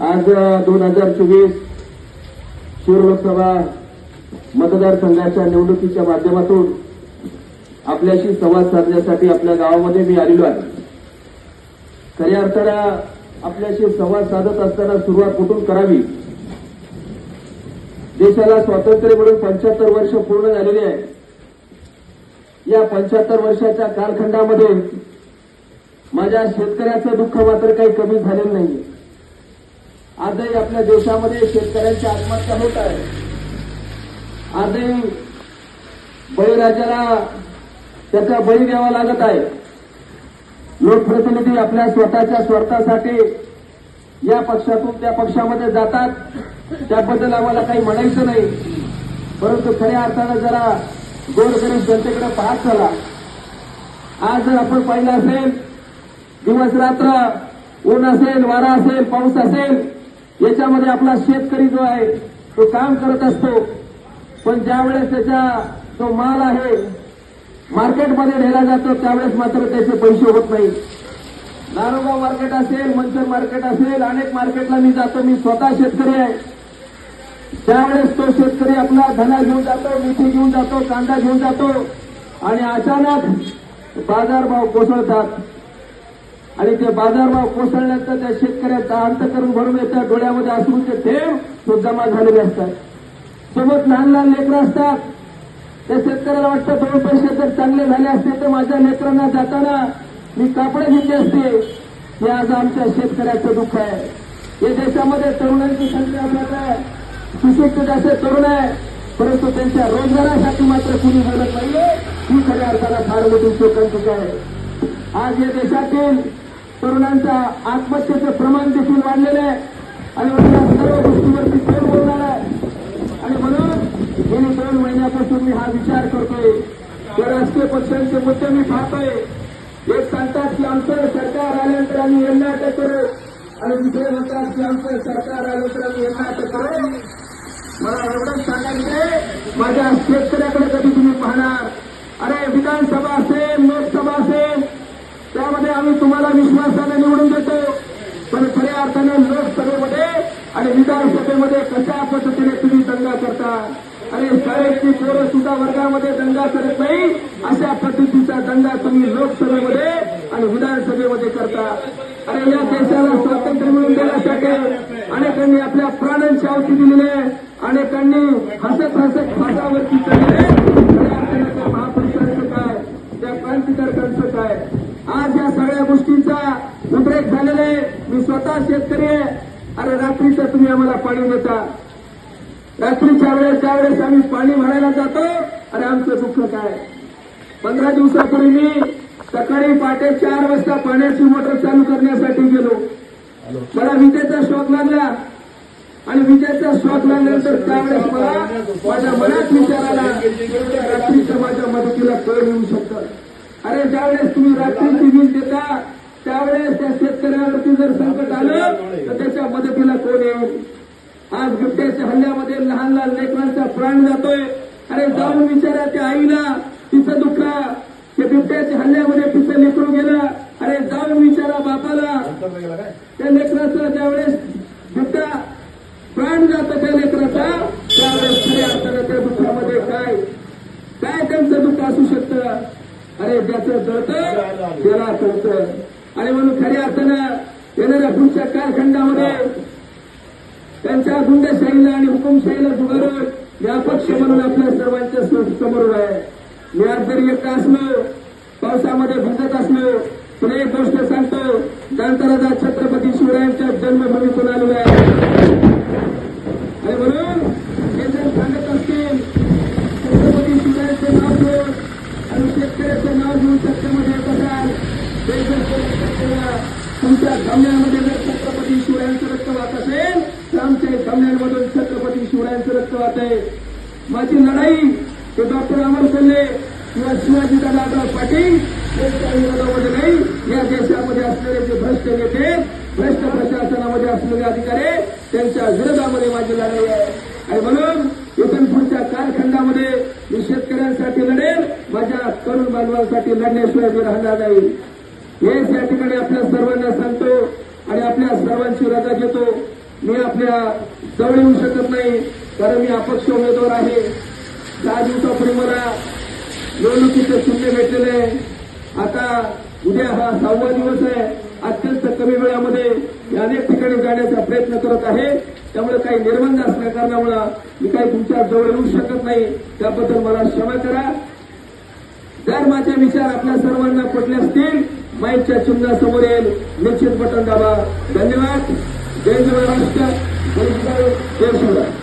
आज दोन हजार चोवीस शिव लोकसभा मतदारसंघाच्या निवडणुकीच्या माध्यमातून आपल्याशी संवाद साधण्यासाठी आपल्या गावामध्ये मी आलेलो आहे. खऱ्या अर्थानं आपल्याशी संवाद साधत असताना सुरुवात कुठून करावी? देशाला स्वातंत्र्य मिळून पंच्याहत्तर वर्ष पूर्ण झालेली आहे. या पंच्याहत्तर वर्षाच्या कालखंडामध्ये माझ्या शेतकऱ्याचं दुःख मात्र काही कमी झालेलं नाही आजही आपल्या देशामध्ये शेतकऱ्यांची आत्महत्या होत आहे. आजही बळीराजाला त्याचा बळी द्यावा लागत आहे. लोकप्रतिनिधी आपल्या स्वतःच्या स्वार्थासाठी या पक्षातून त्या पक्षामध्ये जातात. त्याबद्दल आम्हाला काही म्हणायचं नाही. परंतु खऱ्या अर्थानं जरा गोरगरीब जनतेकडे पाहत झाला आज जर आपण पाहिलं असेल दिवस रात्र ऊन असेल वारा असेल पाऊस असेल याच्यामध्ये आपला शेतकरी जो आहे तो काम करत असतो. पण ज्यावेळेस त्याचा जो माल आहे मार्केटमध्ये नेला जातो त्यावेळेस मात्र त्याचे पैसे होत नाही. नारोगाव मार्केट असेल मंचर मार्केट असेल अनेक मार्केटला मी जातो मी स्वतः शेतकरी आहे. त्यावेळेस तो शेतकरी आपला धना घेऊन जातो मिठी घेऊन जातो कांदा घेऊन जातो आणि अचानक बाजारभाव कोसळतात. आणि ते बाजारभाव कोसळल्यानंतर त्या शेतकऱ्याचा अंतकरण भरून येतात डोळ्यामध्ये असूनचे थेंब म्हणजे तो जमा झालेले असतात. सोबत लहान लहान लेकरं असतात. त्या शेतकऱ्याला वाटतं दोन पैसे जर चांगले झाले असते तर माझ्या लेकरांना जाताना मी कापडं घेतली असते. हे आज आमच्या शेतकऱ्याचं दुःख आहे. या देशामध्ये तरुणांची संख्या आपल्याला आहे. सुशिक्षित असे तरुण आहे. परंतु त्यांच्या रोजगारासाठी मात्र कुणी बोलत नाहीये. ही खऱ्या अर्थानं फार मोठी शोकांतिका आहे. आज या देशातील तरुणांचा आत्महत्येचं प्रमाण देखील वाढलेलं आहे. आणि मला सर्व गोष्टीवरती कोण बोलणार आहे. आणि म्हणून गेली दोन महिन्यापासून मी हा विचार करतोय. त्या राजकीय पक्षांचे मुद्दे मी पाहतोय. एक सांगतात की आमचं सरकार आल्यानंतर आम्ही यांना अटक करू. आणि दुसरे म्हणतात की आमचं सरकार आलं तर आम्ही यांना अटक करू. मला एवढंच सांगायचंय. माझ्या शेतकऱ्याकडे कधी तुम्ही पाहणार? अरे विधानसभा त्यामध्ये आम्ही तुम्हाला विश्वासाने निवडून देतो. पण खऱ्या अर्थाने लोकसभेमध्ये आणि विधानसभेमध्ये कशा पद्धतीने तुम्ही दंगा करता? अरे शाळेची पोरं सुद्धा वर्गामध्ये दंगा करत नाही अशा पद्धतीचा दंगा तुम्ही लोकसभेमध्ये आणि विधानसभेमध्ये करता. अरे या देशाला स्वातंत्र्य मिळून देण्यासाठी अनेकांनी आपल्या प्राणांची आहुती दिलेली आहे. अनेकांनी हसत हसत फासावरती चढले त्या महापुरुषांचं काय? त्या क्रांतिकारकांचं काय? आज या सगळ्या गोष्टींचा उद्रेक झालेला आहे. मी स्वतः शेतकरी आहे. अरे रात्रीचं तुम्ही आम्हाला पाणी देता. रात्रीच्या वेळेस त्या वेळेस आम्ही पाणी भरायला जातो अरे आमचं दुःख काय? पंधरा दिवसापूर्वी मी सकाळी पहाटे चार वाजता पाण्याची मोटर चालू करण्यासाठी गेलो. मला विजेचा शॉक लागला. आणि विजेचा शॉक लागल्यानंतर त्यावेळेस मला माझ्या मनात विचार आला रात्रीच्या माझ्या मदतीला कळ येऊ शकतं. अरे ज्यावेळेस तुम्ही रात्रीची वीज देता त्यावेळेस त्या शेतकऱ्यावरती जर संकट आलं तर त्याच्या मदतीला कोण येईल? आज बिबट्याच्या हल्ल्यामध्ये लहान लहान लेकरांचा प्राण जातोय. अरे जाऊन विचारा त्या आईला तिचं दुःख. ते बिबट्याच्या हल्ल्यामध्ये तिचं लेकरू गेलं. अरे जाऊन विचारा बापाला. त्या लेकराचं ज्यावेळेस बिबट्या प्राण जातं त्या लेकराचा त्यावेळेस खऱ्या अर्थानं त्या दुःखामध्ये काय? काय त्यांचं दुःख असू शकतं? अरे ज्याचं जळतं त्याला कळतं. आणि म्हणून खऱ्या अर्थानं येणाऱ्या पुढच्या कालखंडामध्ये त्यांच्या गुंडशाहीला आणि हुकुमशाहीला जुगारून पक्ष म्हणून आपल्या सर्वांच्या स- समोर आहे. मी आज जरी एकटा असलो पावसामध्ये भिजत असलो पण एक गोष्ट सांगतो जाणता छत्रपती शिवरायांच्या जन्मभूमी आलेलो आहे आणि म्हणून हे जर सांगत असतील छत्रपती शिवरायांचे नाव घेऊन आणि शेतकऱ्याचं नाव घेऊन सत्तेमध्ये येत असाल ते जर कोणी केलं, तुमच्या जर छत्रपती शिवरायांचं रक्त वाहत असेल तर आमच्या गमण्यांमधून छत्रपती शिवरायांचं रक्त वाहत. आहे माझी लढाई हे डॉक्टर अमर कोल्हे किंवा शिवाजी दादाराव पाटील यांच्या विरोधामध्ये नाही. या देशामध्ये असलेले जे भ्रष्ट नेते भ्रष्ट प्रशासनामध्ये असलेले अधिकारी त्यांच्या विरोधामध्ये माझी लढाई आहे. आणि म्हणून इथून पुढच्या कालखंडामध्ये मी शेतकऱ्यांसाठी लढेल माझ्या तरुण बांधवांसाठी लढण्याशिवाय मी राहणार नाही. हेच या ठिकाणी आपल्या सर्वांना सांगतो आणि आपल्या सर्वांची रजा घेतो. मी आपल्या जवळ येऊ शकत नाही कारण मी अपक्ष उमेदवार आहे. दहा दिवसापूर्वी मला निवडणुकीचं शून्य भेटलेलं आहे. आता उद्या हा सहावा दिवस आहे. अत्यंत कमी वेळामध्ये मी अनेक ठिकाणी जाण्याचा प्रयत्न करत आहे. त्यामुळे काही निर्बंध असल्या कारणामुळे मी काही तुमच्या जवळ येऊ शकत नाही. त्याबद्दल मला क्षमा करा. जर माझे विचार आपल्या सर्वांना पटले असतील माईकच्या चिन्हासमोर येईल. निश्चित बटन दाबा. धन्यवाद. जय जय महाराष्ट्र. जय शिवराय, जय शिवराय.